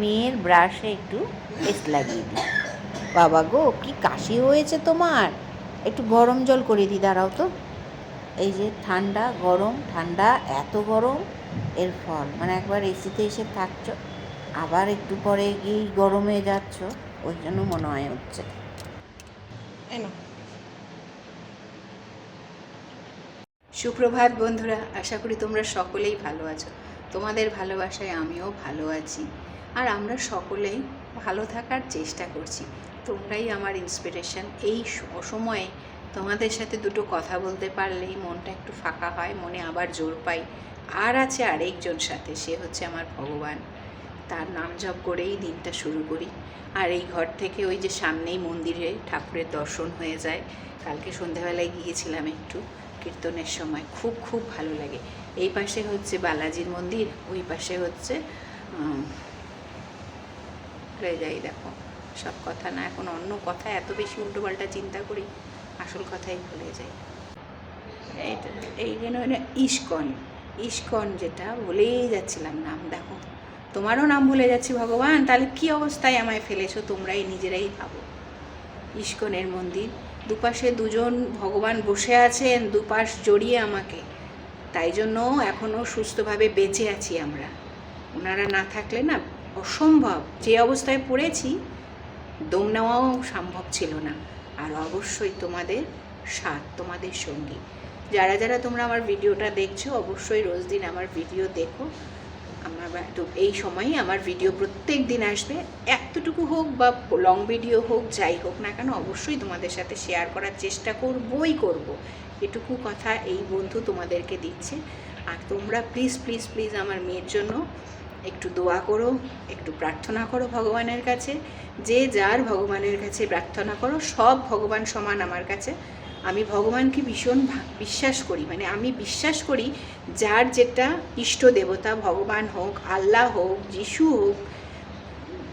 মেয়ের ব্রাশে একটু পেস্ট লাগিয়ে দিই। বাবা গো, কি কাশি হয়েছে তোমার? একটু গরম জল করে দিই, দাঁড়াও তো। এই যে ঠান্ডা, গরম, ঠান্ডা, এত গরম, এর ফল। মানে একবার এসিতে এসে থাকছো, আবার একটু পরে গিয়ে গরমে যাচ্ছ, ওই জন্য মনে হয় হচ্ছে। সুপ্রভাত বন্ধুরা, আশা করি তোমরা সকলেই ভালো আছো। তোমাদের ভালোবাসায় আমিও ভালো আছি। আর আমরা সকলেই ভালো থাকার চেষ্টা করছি। তোমরাই আমার ইন্সপিরেশন এই অসময়ে তোমাদের সাথে দুটো কথা বলতে পারলেই মনটা একটু ফাঁকা হয়, মনে আবার জোর পাই। আর আছে আরেকজন সাথে, সে হচ্ছে আমার ভগবান। তার নাম জপ করেই দিনটা শুরু করি। আর এই ঘর থেকে ওই যে সামনেই মন্দিরে ঠাকুরের দর্শন হয়ে যায়। কালকে সন্ধ্যাবেলায় গিয়েছিলাম একটু কীর্তনের সময়। খুব খুব ভালো লাগে। এই পাশে হচ্ছে বালাজির মন্দির, ওই পাশে হচ্ছে ভুলে যাই দেখো। সব কথা না, এখন অন্য কথা, এত বেশি উল্টোপাল্টা চিন্তা করি, আসল কথাই ভুলে যাই। এই জন্য এটা ইস্কন। ইস্কন যেটা, ভুলেই যাচ্ছিলাম নাম, দেখো। তোমারও নাম ভুলে যাচ্ছি, ভগবান। তাহলে কি অবস্থায় আমায় ফেলেছো? তোমরাই নিজেরাই ভাবো। ইস্কনের মন্দির, দুপাশে দুজন ভগবান বসে আছেন, দুপাশ জড়িয়ে আমাকে। তাই জন্য এখনও সুস্থভাবে বেঁচে আছি আমরা। ওনারা না থাকলে না অসম্ভব। যে অবস্থায় পড়েছি, দম নেওয়াও সম্ভব ছিল না। আর অবশ্যই তোমাদের সাথ, তোমাদের সঙ্গী। যারা যারা তোমরা আমার ভিডিওটা দেখছ, অবশ্যই রোজ দিন আমার ভিডিও দেখো। আমার এই সময়ই আমার ভিডিও প্রত্যেক দিন আসবে। এতটুকু হোক বা লং ভিডিও হোক, যাই হোক না কেন, অবশ্যই তোমাদের সাথে শেয়ার করার চেষ্টা করবই করব। এটুকু কথা এই বন্ধু তোমাদেরকে দিচ্ছে। আর তোমরা প্লিজ প্লিজ প্লিজ আমার মেয়ের জন্য একটু দোয়া করো, একটু প্রার্থনা করো ভগবানের কাছে। যে যার ভগবানের কাছে প্রার্থনা করো, সব ভগবান সমান আমার কাছে। আমি ভগবানকে ভীষণ বিশ্বাস করি মানে আমি বিশ্বাস করি যার যেটা ইষ্ট দেবতা, ভগবান হোক, আল্লাহ হোক, যিশু হোক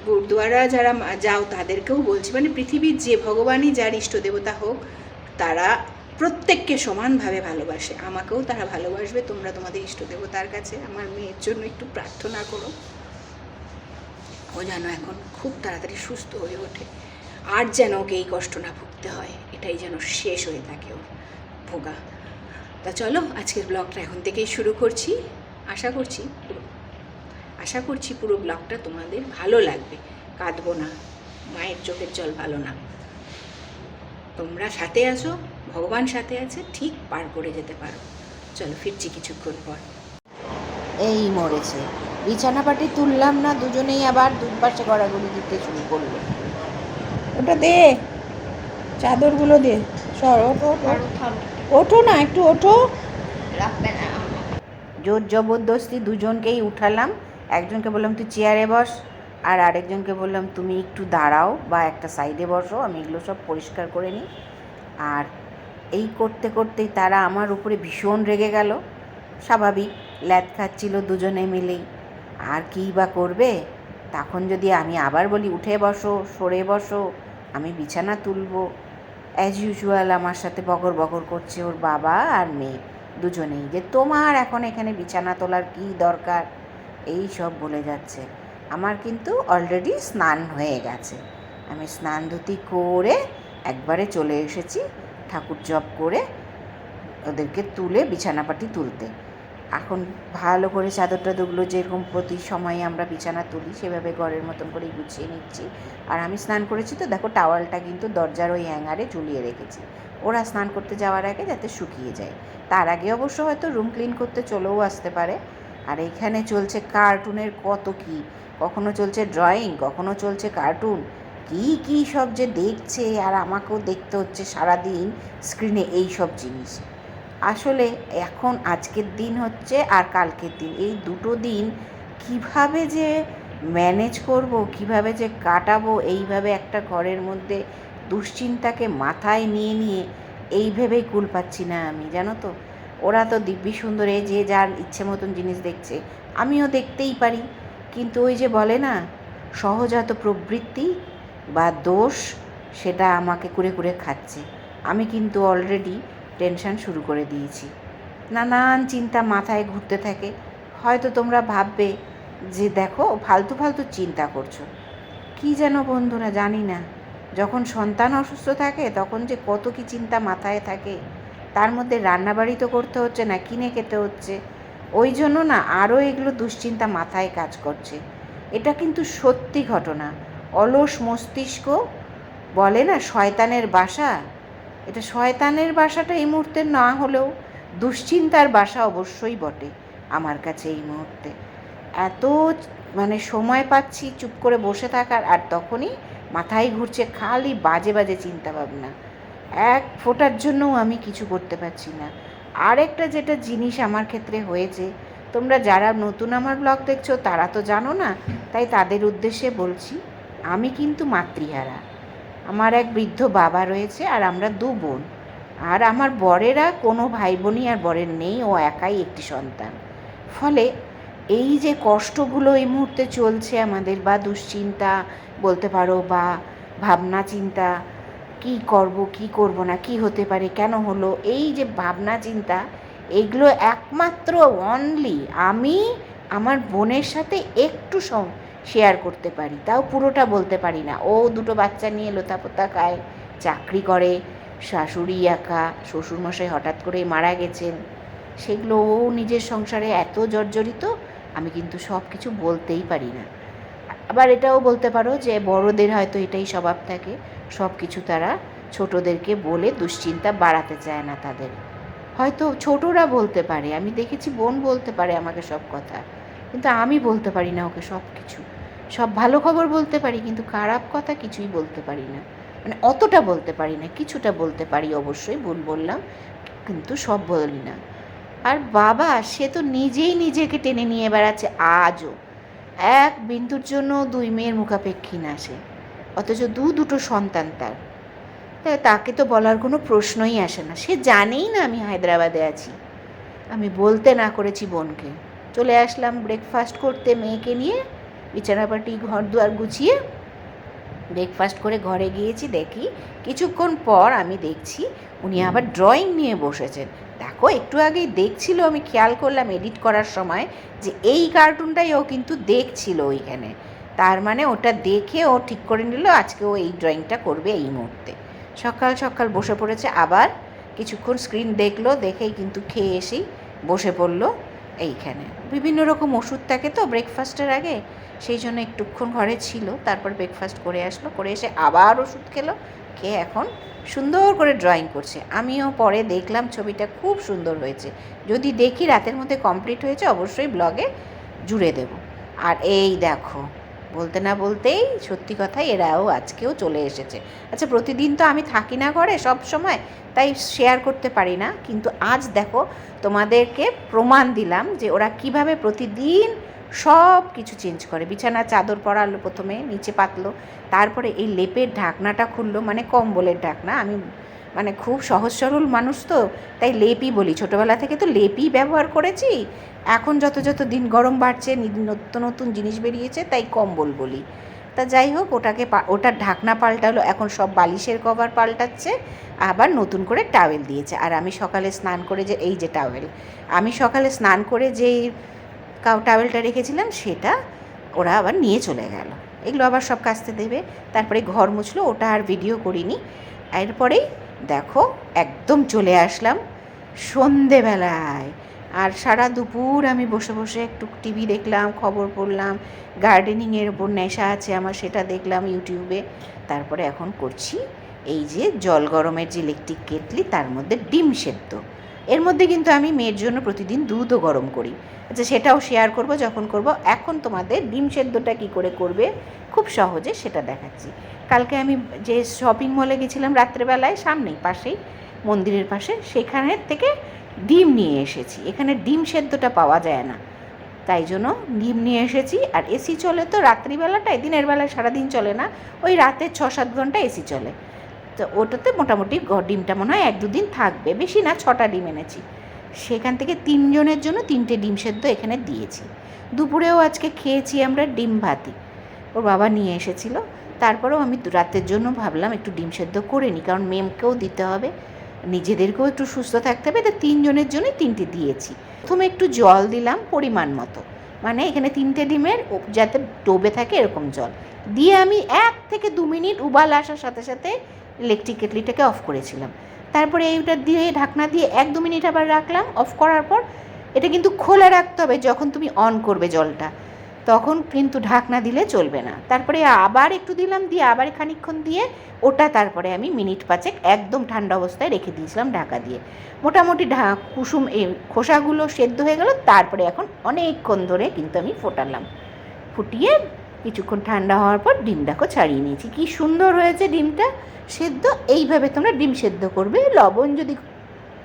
গুরুদুয়ারা যারা যাও তাদেরকেও বলছি মানে পৃথিবীর যে ভগবানই যার ইষ্ট দেবতা হোক, তারা প্রত্যেককে সমানভাবে ভালোবাসে। আমাকেও তারা ভালোবাসবে, তোমরা তোমাদের ইষ্ট দেবতার কাছে আমার মেয়ের জন্য একটু প্রার্থনা করো। ও যেন এখন খুব তাড়াতাড়ি সুস্থ হয়ে ওঠে। আর যেন ওকে এই কষ্ট না ভুগতে হয়, এটাই যেন শেষ হয়ে থাকে ওর ভোগা। তা চলো, আজকের ব্লগটা এখন থেকেই শুরু করছি। আশা করছি আশা করছি পুরো ব্লগটা তোমাদের ভালো লাগবে। কাঁদবো না, মায়ের চোখের জল ভালো না। তোমরা সাথে আছো ভগবান সাথে আছে ঠিক পার করে যেতে পারো। চলো ফিরছি কিছুক্ষণ পর। এই মরেছে। বিছানাপাটি তুললাম না দুজনেই আবার দুপাশে গড়াগড়ি দিতে শুরু করল। ওটা দে। চাদরগুলো দে। সর ওঠো ওঠো ওঠো। না একটু ওঠো। জোর জবরদস্তি দুজনকেই উঠালাম। একজনকে বললাম তুই চেয়ারে বস। আর আরেকজনকে বললাম তুমি একটু দাঁড়াও বা একটা সাইডে বসো আমি এগুলো সব পরিষ্কার করে নিই। আর করতে করতেই তারা আমার উপরে ভীষণ রেগে গেল। স্বাভাবিক, ল্যাদ খাচ্ছিল দুজনে মিলেই। আর কী বা করবে? তখন যদি আমি আবার বলি, উঠে বসো, সরে বসো, আমি বিছানা তুলবো। অ্যাজ ইউজুয়াল আমার সাথে বগর বগর করছে ওর বাবা আর মেয়ে। দুজনেই যে, তোমার এখন এখানে বিছানা তোলার কী দরকার? এই সব বলে যাচ্ছে। আমার কিন্তু অলরেডি স্নান হয়ে গেছে। আমি স্নান ধুতি করে একবারে চলে এসেছি। ঠাকুর জপ করে ওদেরকে তুলে বিছানাপাটি তুলতে। এখন ভালো করে চাদর টাদরগুলো যেরকম প্রতি সময়ে আমরা বিছানা তুলি, সেভাবে ঘরের মতন করে গুছিয়ে নিচ্ছি। আর আমি স্নান করেছি তো, দেখো টাওয়ালটা কিন্তু দরজার ওই হ্যাঙ্গারে ঝুলিয়ে রেখেছি। ওরা স্নান করতে যাওয়ার আগে যাতে শুকিয়ে যায়। তার আগে অবশ্য হয়তো রুম ক্লিন করতে চলেও আসতে পারে। আর এখানে চলছে কার্টুনের কত কি? কখনো চলছে ড্রয়িং, কখনো চলছে কার্টুন কি কি সব যে দেখছে আর আমাকেও দেখতে হচ্ছে সারাদিন স্ক্রিনে এই সব জিনিস। আসলে এখন আজকের দিন হচ্ছে আর কালকের দিন। এই দুটো দিন কীভাবে যে ম্যানেজ করব, কীভাবে যে কাটাবো, এইভাবে একটা ঘরের মধ্যে দুশ্চিন্তাকে মাথায় নিয়ে নিয়ে এই ভেবেই কুল পাচ্ছি না আমি, জানো তো? ওরা তো দিব্যি সুন্দরে যে যার ইচ্ছে মতন জিনিস দেখছে, আমিও দেখতেই পারি। কিন্তু ওই যে বলে না, সহজাত প্রবৃত্তি বা দোষ, সেটা আমাকে কুরে কুরে খাচ্ছে। আমি কিন্তু অলরেডি টেনশন শুরু করে দিয়েছি। নানান চিন্তা মাথায় ঘুরতে থাকে। হয়তো তোমরা ভাববে যে দেখো, ফালতু ফালতু চিন্তা করছ। কি যেন বন্ধুরা, জানি না। যখন সন্তান অসুস্থ থাকে, তখন যে কত কি চিন্তা মাথায় থাকে। তার মধ্যে রান্নাবাড়ি তো করতে হচ্ছে না, কিনে খেতে হচ্ছে। ওই জন্য না আরও এগুলো দুশ্চিন্তা মাথায় কাজ করছে। এটা কিন্তু সত্যি ঘটনা। অলস মস্তিষ্ক বলে না শয়তানের বাসা? এটা শয়তানের বাসাটা এই মুহূর্তে না হলেও দুশ্চিন্তার বাসা অবশ্যই বটে আমার কাছে এই মুহূর্তে। এত মানে সময় পাচ্ছি চুপ করে বসে থাকার আর তখনই মাথায় ঘুরছে খালি বাজে বাজে চিন্তা ভাবনা এক ফোটার জন্যও আমি কিছু করতে পারছি না। আরেকটা যেটা জিনিস আমার ক্ষেত্রে হয়েছে, তোমরা যারা নতুন আমার ব্লগ দেখছ তারা তো জানো না, তাই তাদের উদ্দেশ্যে বলছি আমি কিন্তু মাতৃহারা। আমার এক বৃদ্ধ বাবা রয়েছে আর আমরা দু বোন। আর আমার বরেরা কোনো ভাই বোনই আর বরের নেই, ও একাই একটি সন্তান। ফলে এই যে কষ্টগুলো এই মুহূর্তে চলছে আমাদের বা দুশ্চিন্তা, বলতে পারো বা ভাবনা চিন্তা, কি করব কি করব না, কি হতে পারে, কেন হলো, এই যে ভাবনা চিন্তা, এগুলো একমাত্র অনলি আমি, আমার বোনের সাথে একটু শেয়ার করতে পারি। তাও পুরোটা বলতে পারি না। ও দুটো বাচ্চা নিয়ে লোতাপোতা খায় চাকরি করে, শাশুড়ি একা, শ্বশুরমশাই হঠাৎ করে মারা গেছেন। সেগুলো ও নিজের সংসারে এত জর্জরিত, আমি কিন্তু সব কিছু বলতেই পারি না। আবার এটাও বলতে পারো যে বড়দের হয়তো এটাই স্বভাব থাকে। সব কিছু তারা ছোটদেরকে বলে দুশ্চিন্তা বাড়াতে চায় না তাদের। হয়তো ছোটরা বলতে পারে, আমি দেখেছি বোন বলতে পারে আমাকে সব কথা। কিন্তু আমি বলতে পারি না ওকে সব কিছু সব ভালো খবর বলতে পারি, কিন্তু খারাপ কথা কিছুই বলতে পারি না। মানে অতটা বলতে পারি না, কিছুটা বলতে পারি অবশ্যই, ভুল বললাম, কিন্তু সব বলি না। আর বাবা, সে তো নিজেই নিজেকে টেনে নিয়ে বেড়াচ্ছে আজও। এক বিন্দুর জন্য দুই মেয়ের মুখাপেক্ষী না সে, অথচ দু দুটো সন্তান তার। তাকে তো বলার কোনো প্রশ্নই আসে না। সে জানেই না আমি হায়দ্রাবাদে আছি। আমি বলতে না করেছি বোনকে। চলে আসলাম ব্রেকফাস্ট করতে মেয়েকে নিয়ে। বিছানাপাটি, ঘর দুয়ার গুছিয়ে ব্রেকফাস্ট করে ঘরে গিয়েছি, দেখি। কিছুক্ষণ পর আমি দেখছি উনি আবার ড্রয়িং নিয়ে বসেছেন। দেখো, একটু আগেই দেখছিল, আমি খেয়াল করলাম এডিট করার সময় যে এই কার্টুনটাই ও কিন্তু দেখছিল ওইখানে। তার মানে ওটা দেখে ও ঠিক করে নিল, আজকে ও এই ড্রয়িংটা করবে এই মুহূর্তে। সকাল সকাল বসে পড়েছে আবার। কিছুক্ষণ স্ক্রিন দেখল, দেখেই কিন্তু খেয়ে এসেই বসে পড়ল। এইখানে। বিভিন্ন রকম ওষুধ থাকে তো ব্রেকফাস্টের আগে, সেই জন্য একটুক্ষণ ঘরে ছিল, তারপর ব্রেকফাস্ট করে আসলো, করে এসে আবার ওষুধ খেলো, খেয়ে এখন সুন্দর করে ড্রয়িং করছে। আমিও পরে দেখলাম ছবিটা খুব সুন্দর হয়েছে। যদি দেখি রাতের মধ্যে কমপ্লিট হয়েছে, অবশ্যই ব্লগে জুড়ে দেব। আর এই দেখো বলতে না বলতেই সত্যি কথাই এরাও আজকেও চলে এসেছে। আচ্ছা প্রতিদিন তো আমি থাকি না ঘরে সব সময়, তাই শেয়ার করতে পারি না। কিন্তু আজ দেখো, তোমাদেরকে প্রমাণ দিলাম যে ওরা কীভাবে প্রতিদিন সব কিছু চেঞ্জ করে। বিছানা, চাদর পরালো প্রথমে, নিচে পাতলো, তারপরে এই লেপের ঢাকনাটা খুললো মানে কম্বলের ঢাকনা, আমি মানে খুব সহজ সরল মানুষ তো, তাই লেপই বলি। ছোটোবেলা থেকে তো লেপই ব্যবহার করেছি। এখন যত যত দিন গরম বাড়ছে নতুন নতুন জিনিস বেরিয়েছে, তাই কম্বল বলি। তা যাই হোক, ওটাকে ওটার ঢাকনা পাল্টালো, এখন সব বালিশের কভার পাল্টাচ্ছে, আবার নতুন করে টাওয়েল দিয়েছে। আর আমি সকালে স্নান করে যে, এই যে টাওয়েল, আমি সকালে স্নান করে যেই টাওয়েলটা রেখেছিলাম, সেটা ওরা আবার নিয়ে চলে গেল। এগুলো আবার সব কাচতে দেবে। তারপরে ঘর মুছলো, ওটা আর ভিডিও করিনি। এরপরেই দেখো, একদম চলে আসলাম সন্ধেবেলায়। আর সারা দুপুর আমি বসে বসে একটু টিভি দেখলাম, খবর পড়লাম, গার্ডেনিংয়ের ওপর নেশা আছে আমার সেটা দেখলাম ইউটিউবে। তারপরে এখন করছি এই যে জল গরমের যে ইলেকট্রিক কেটলি, তার মধ্যে ডিম সেদ্ধ। এর মধ্যে কিন্তু আমি মেয়ের জন্য প্রতিদিন দুধও গরম করি। আচ্ছা সেটাও শেয়ার করব, যখন করব, এখন তোমাদের ডিম সেদ্ধটা কি করে করবে, খুব সহজে সেটা দেখাচ্ছি। কালকে আমি যে শপিং মলে গেছিলাম রাত্রেবেলায়, সামনেই, পাশেই, মন্দিরের পাশে সেখানের থেকে ডিম নিয়ে এসেছি। এখানে ডিম সেদ্ধটা পাওয়া যায় না। তাই জন্য ডিম নিয়ে এসেছি, আর এসি চলে তো রাত্রিবেলাটায় দিনের বেলায় সারাদিন চলে না, ওই রাতে ছ সাত ঘণ্টা এসি চলে। তো ওটাতে মোটামুটি ডিমটা মনে হয় এক দুদিন থাকবে। বেশি না, ছটা ডিম এনেছি। সেখান থেকে তিনজনের জন্য তিনটে ডিম সেদ্ধ এখানে দিয়েছি। দুপুরেও আজকে খেয়েছি আমরা ডিম ভাতি ওর বাবা নিয়ে এসেছিল। তারপরেও আমি রাতের জন্য ভাবলাম একটু ডিম সেদ্ধ করে নিই, কারণ মেমকেও দিতে হবে। নিজেদেরকেও একটু সুস্থ থাকতে হবে। তো তিনজনের জন্যই তিনটে দিয়েছি। প্রথমে একটু জল দিলাম পরিমাণ মতো। মানে এখানে তিনটে ডিমের যাতে ডোবে থাকে এরকম জল। দিয়ে আমি এক থেকে দু মিনিট উবাল আসার সাথে সাথে ইলেকট্রিক কেটলিটাকে অফ করেছিলাম। তারপরে এইটা দিয়ে, ঢাকনা দিয়ে এক দু মিনিট আবার রাখলাম অফ করার পর এটা কিন্তু খোলা রাখতে হবে যখন তুমি অন করবে জলটা, তখন কিন্তু ঢাকনা দিলে চলবে না। তারপরে আবার একটু দিলাম, দিয়ে আবার খানিকক্ষণ দিয়ে ওটা তারপরে আমি মিনিট পাঁচেক একদম ঠান্ডা অবস্থায় রেখে দিয়েছিলাম ঢাকা দিয়ে। মোটামুটি ঢা, কুসুম এই খোসাগুলো সেদ্ধ হয়ে গেল, তারপরে এখন অনেকক্ষণ ধরে কিন্তু আমি ফোটালাম। ফুটিয়ে কিছুক্ষণ ঠান্ডা হওয়ার পর ডিমটাকে ছাড়িয়ে নিয়েছি। কি সুন্দর হয়েছে ডিমটা। সেদ্ধ, এইভাবে তোমরা ডিম সেদ্ধ করবে। লবণ যদি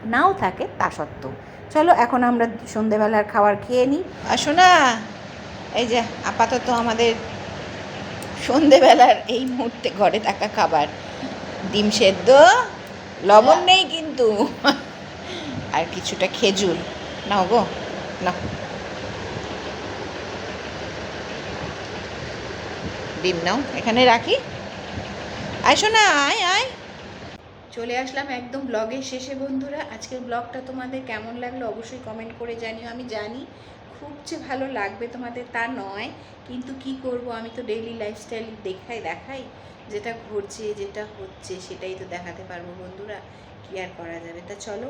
নাও থাকে, তা সত্ত্বেও। চলো, এখন আমরা সন্ধেবেলার খাবার খেয়ে নিই। আসো না এই যে আপাতত আমাদের সন্ধেবেলার এই মুহূর্তে ঘরে থাকা খাবার। ডিম সেদ্ধ, লবণ নেই কিন্তু। আর কিছুটা খেজুর। নাও গো না ডিম নাও, এখানে রাখি। আসো না আয় আয়। চলে আসলাম একদম ব্লগের শেষে, বন্ধুরা। আজকের ব্লগটা তোমাদের কেমন লাগল অবশ্যই কমেন্ট করে জানিও। আমি জানি খুব যে ভালো লাগবে তোমাদের তা নয়, কিন্তু কি করব? আমি তো ডেইলি লাইফস্টাইল দেখাই দেখাই। যেটা ঘটছে, যেটা হচ্ছে, সেটাই তো দেখাতে পারব, বন্ধুরা। কি আর করা যাবে? তা চলো,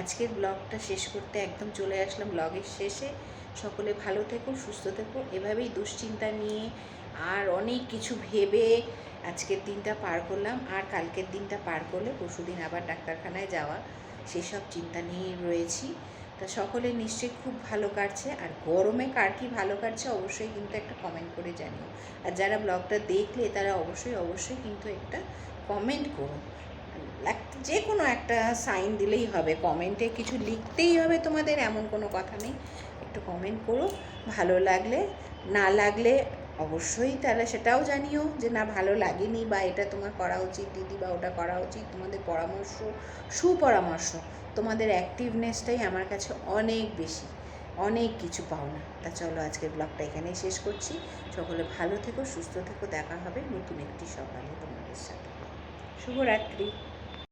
আজকের ব্লগটা শেষ করতে একদম চলে আসলাম ব্লগের শেষে। সকলে ভালো থেকো, সুস্থ থেকো। এভাবেই দুশ্চিন্তা নিয়ে আর অনেক কিছু ভেবে আজকের দিনটা পার করলাম। আর কালকের দিনটা পার করলে পরশুদিন আবার ডাক্তারখানায় যাওয়া, সেসব চিন্তা নিয়েই রয়েছি। তা সকলে নিশ্চয়ই খুব ভালো কাটছে। আর গরমে কার কি ভালো কাটছে অবশ্যই কিন্তু একটা কমেন্ট করে জানিও। আর যারা ব্লগটা দেখলে তারা অবশ্যই অবশ্যই কিন্তু একটা কমেন্ট করো। যে কোনো একটা সাইন দিলেই হবে। কমেন্টে কিছু লিখতেই হবে তোমাদের, এমন কোনো কথা নেই। একটু কমেন্ট করো। ভালো লাগলে, না লাগলে অবশ্যই তাহলে সেটাও জানিও যে না, ভালো লাগেনি বা এটা তোমার করা উচিত, দিদি বা ওটা করা উচিত, তোমাদের পরামর্শ, সুপরামর্শ, তোমাদের অ্যাক্টিভনেসটাই আমার কাছে অনেক বেশি, অনেক কিছু পাওনা তা চলো আজকের ব্লগটা এখানেই শেষ করছি। সকলে ভালো থেকো, সুস্থ থেকো, দেখা হবে নতুন একটি সকালে তোমাদের সাথে। শুভরাত্রি।